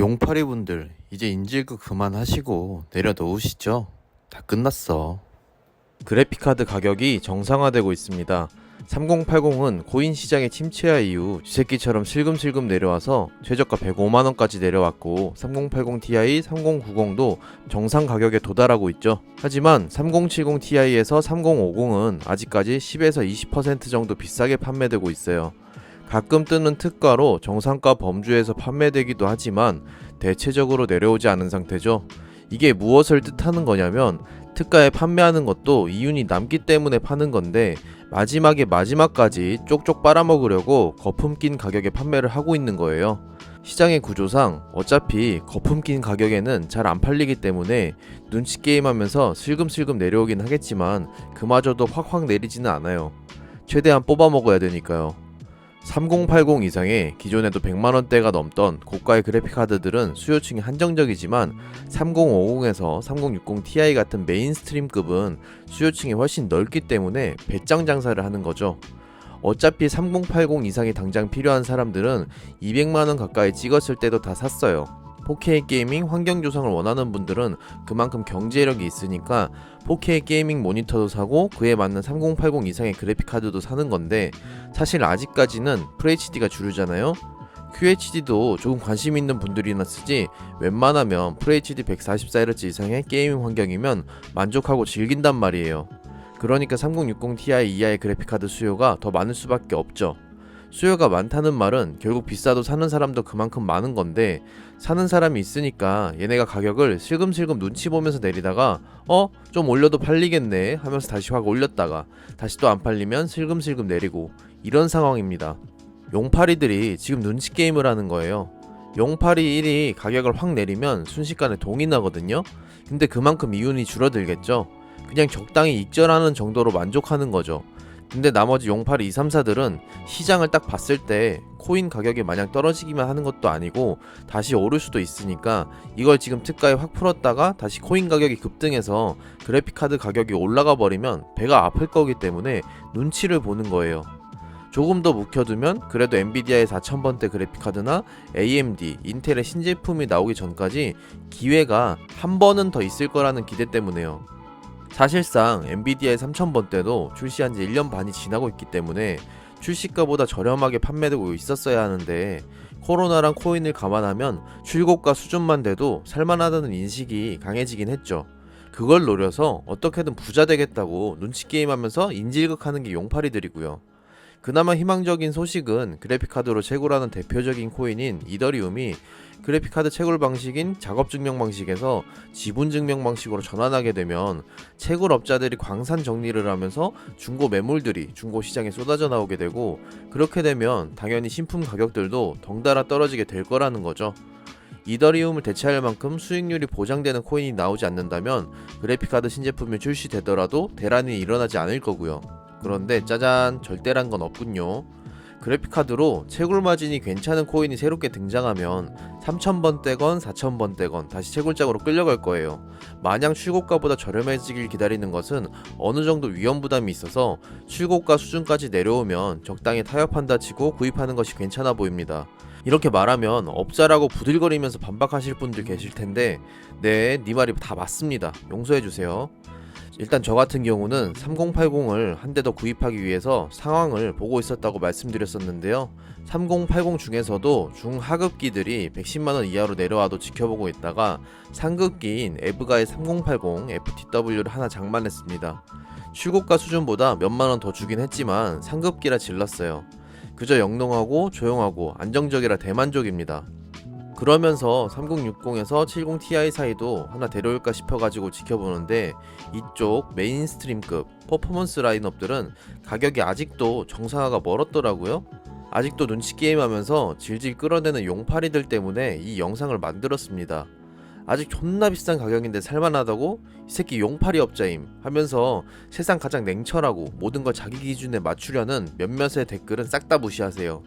용파리 분들 이제 인질극 그만하시고 내려놓으시죠. 다 끝났어. 그래픽카드 가격이 정상화되고 있습니다. 3080은 코인 시장의 침체화 이후 쥐새끼처럼 슬금슬금 내려와서 최저가 105만원까지 내려왔고 3080 Ti, 3090도 정상 가격에 도달하고 있죠. 하지만 3070 Ti에서 3050은 아직까지 10에서 20% 정도 비싸게 판매되고 있어요. 가끔 뜨는 특가로 정상가 범주에서 판매되기도 하지만 대체적으로 내려오지 않은 상태죠. 이게 무엇을 뜻하는 거냐면 특가에 판매하는 것도 이윤이 남기 때문에 파는 건데 마지막에 마지막까지 쪽쪽 빨아먹으려고 거품 낀 가격에 판매를 하고 있는 거예요. 시장의 구조상 어차피 거품 낀 가격에는 잘 안 팔리기 때문에 눈치 게임하면서 슬금슬금 내려오긴 하겠지만 그마저도 확확 내리지는 않아요. 최대한 뽑아 먹어야 되니까요. 3080 이상의 기존에도 100만원대가 넘던 고가의 그래픽카드들은 수요층이 한정적이지만 3050에서 3060 Ti 같은 메인스트림급은 수요층이 훨씬 넓기 때문에 배짱 장사를 하는 거죠. 어차피 3080 이상이 당장 필요한 사람들은 200만원 가까이 찍었을 때도 다 샀어요. 4K 게이밍 환경 조성을 원하는 분들은 그만큼 경제력이 있으니까 4K 게이밍 모니터도 사고 그에 맞는 3080 이상의 그래픽 카드도 사는 건데 사실 아직까지는 FHD가 주류잖아요. QHD도 조금 관심 있는 분들이나 쓰지 웬만하면 FHD 144Hz 이상의 게이밍 환경이면 만족하고 즐긴단 말이에요. 그러니까 3060 Ti 이하의 그래픽 카드 수요가 더 많을 수밖에 없죠. 수요가 많다는 말은 결국 비싸도 사는 사람도 그만큼 많은 건데 사는 사람이 있으니까 얘네가 가격을 슬금슬금 눈치 보면서 내리다가 어? 좀 올려도 팔리겠네 하면서 다시 확 올렸다가 다시 또 안 팔리면 슬금슬금 내리고 이런 상황입니다. 용파리들이 지금 눈치 게임을 하는 거예요. 용파리 1이 가격을 확 내리면 순식간에 동이 나거든요. 근데 그만큼 이윤이 줄어들겠죠. 그냥 적당히 익절하는 정도로 만족하는 거죠. 근데 나머지 용팔 2, 3, 4들은 시장을 딱 봤을 때 코인 가격이 마냥 떨어지기만 하는 것도 아니고 다시 오를 수도 있으니까 이걸 지금 특가에 확 풀었다가 다시 코인 가격이 급등해서 그래픽카드 가격이 올라가 버리면 배가 아플 거기 때문에 눈치를 보는 거예요. 조금 더 묵혀두면 그래도 엔비디아의 4000번대 그래픽카드나 AMD, 인텔의 신제품이 나오기 전까지 기회가 한 번은 더 있을 거라는 기대 때문에요. 사실상 엔비디아의 3000번대도 출시한 지 1년 반이 지나고 있기 때문에 출시가보다 저렴하게 판매되고 있었어야 하는데 코로나랑 코인을 감안하면 출고가 수준만 돼도 살만하다는 인식이 강해지긴 했죠. 그걸 노려서 어떻게든 부자 되겠다고 눈치 게임하면서 인질극하는 게 용팔이들이고요. 그나마 희망적인 소식은 그래픽카드로 채굴하는 대표적인 코인인 이더리움이 그래픽카드 채굴 방식인 작업 증명 방식에서 지분 증명 방식으로 전환하게 되면 채굴업자들이 광산 정리를 하면서 중고 매물들이 중고 시장에 쏟아져 나오게 되고 그렇게 되면 당연히 신품 가격들도 덩달아 떨어지게 될 거라는 거죠. 이더리움을 대체할 만큼 수익률이 보장되는 코인이 나오지 않는다면 그래픽카드 신제품이 출시되더라도 대란이 일어나지 않을 거고요. 그런데 짜잔 절대란 건 없군요. 그래픽카드로 채굴 마진이 괜찮은 코인이 새롭게 등장하면 3000번대건 4000번대건 다시 채굴장으로 끌려갈 거예요. 마냥 출고가보다 저렴해지길 기다리는 것은 어느 정도 위험 부담이 있어서 출고가 수준까지 내려오면 적당히 타협한다 치고 구입하는 것이 괜찮아 보입니다. 이렇게 말하면 업자라고 부들거리면서 반박하실 분들 계실 텐데 네, 네 말이 다 맞습니다. 용서해 주세요. 일단 저 같은 경우는 3080을 한 대 더 구입하기 위해서 상황을 보고 있었다고 말씀드렸었는데요. 3080 중에서도 중하급기들이 110만원 이하로 내려와도 지켜보고 있다가 상급기인 에브가의 3080 FTW를 하나 장만했습니다. 출고가 수준보다 몇만원 더 주긴 했지만 상급기라 질렀어요. 그저 영롱하고 조용하고 안정적이라 대만족입니다. 그러면서 3060에서 70ti 사이도 하나 데려올까 싶어가지고 지켜보는데 이쪽 메인스트림급 퍼포먼스 라인업들은 가격이 아직도 정상화가 멀었더라고요. 아직도 눈치 게임하면서 질질 끌어내는 용팔이들 때문에 이 영상을 만들었습니다. 아직 존나 비싼 가격인데 살만하다고? 이 새끼 용팔이 업자임 하면서 세상 가장 냉철하고 모든 걸 자기 기준에 맞추려는 몇몇의 댓글은 싹 다 무시하세요.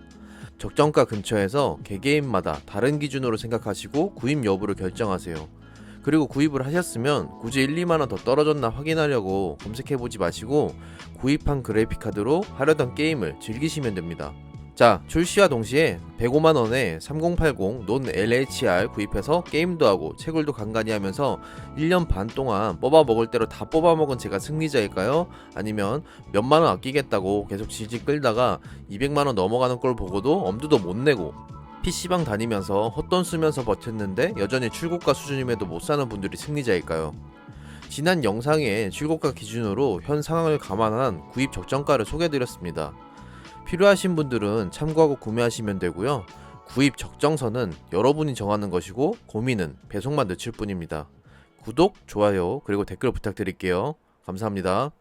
적정가 근처에서 개개인마다 다른 기준으로 생각하시고 구입 여부를 결정하세요. 그리고 구입을 하셨으면 굳이 1, 2만원 더 떨어졌나 확인하려고 검색해보지 마시고 구입한 그래픽카드로 하려던 게임을 즐기시면 됩니다. 자, 출시와 동시에 105만 원에 3080 논 LHR 구입해서 게임도 하고 채굴도 간간히 하면서 1년 반 동안 뽑아 먹을 대로 다 뽑아 먹은 제가 승리자일까요? 아니면 몇만 원 아끼겠다고 계속 질질 끌다가 200만 원 넘어가는 걸 보고도 엄두도 못 내고 PC방 다니면서 헛돈 쓰면서 버텼는데 여전히 출고가 수준임에도 못 사는 분들이 승리자일까요? 지난 영상에 출고가 기준으로 현 상황을 감안한 구입 적정가를 소개해드렸습니다. 필요하신 분들은 참고하고 구매하시면 되고요. 구입 적정선은 여러분이 정하는 것이고 고민은 배송만 늦출 뿐입니다. 구독, 좋아요, 그리고 댓글 부탁드릴게요. 감사합니다.